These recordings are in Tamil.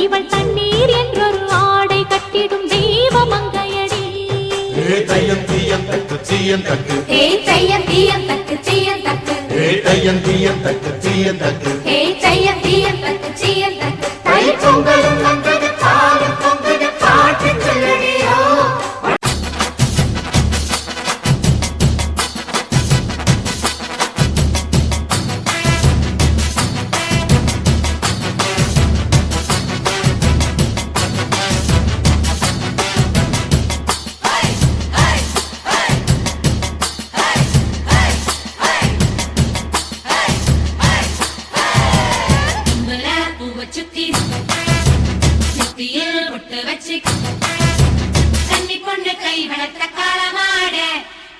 இவள் தண்ணீர் என்றொரு ஆடை கட்டிடும் தெய்வ மங்கையடி ஏத்தையன் தீயன் தக்கு தீயன் கன்னி பொண்ணு கை வளர்த்த காலமாட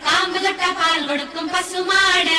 காம்பு தொட்ட பால் கொடுக்கும் பசுமாட.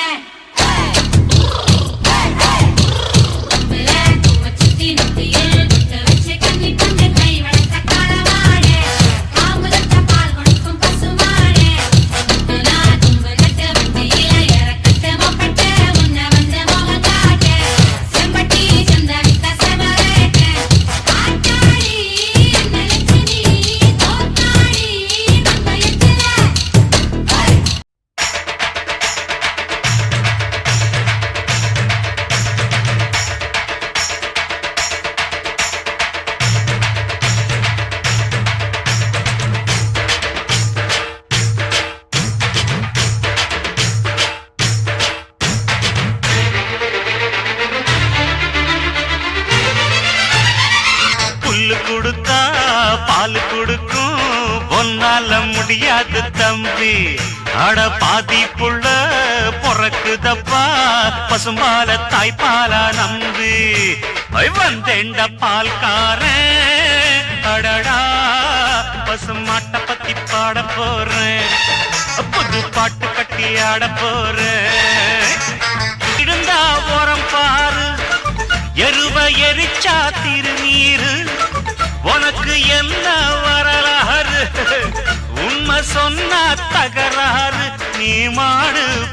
கொடுக்கும். பொன்னால முடியாது தம்பி. அட பாதி புள்ள பொறக்குதப்பா. பசும்பால தாய்ப்பாலா நம்பி. வந்தேண்ட பால்காரன். அடடா பசுமாட்ட பத்தி பாட போறேன். புது பாட்டு கட்டி ஆட போறேன். இருந்தா ஓரம் பாரு. எருவ எரிச்சா திருநீரு. உனக்கு என்ன வரலாறு? உண்மை சொன்ன தகராறு. நீ மா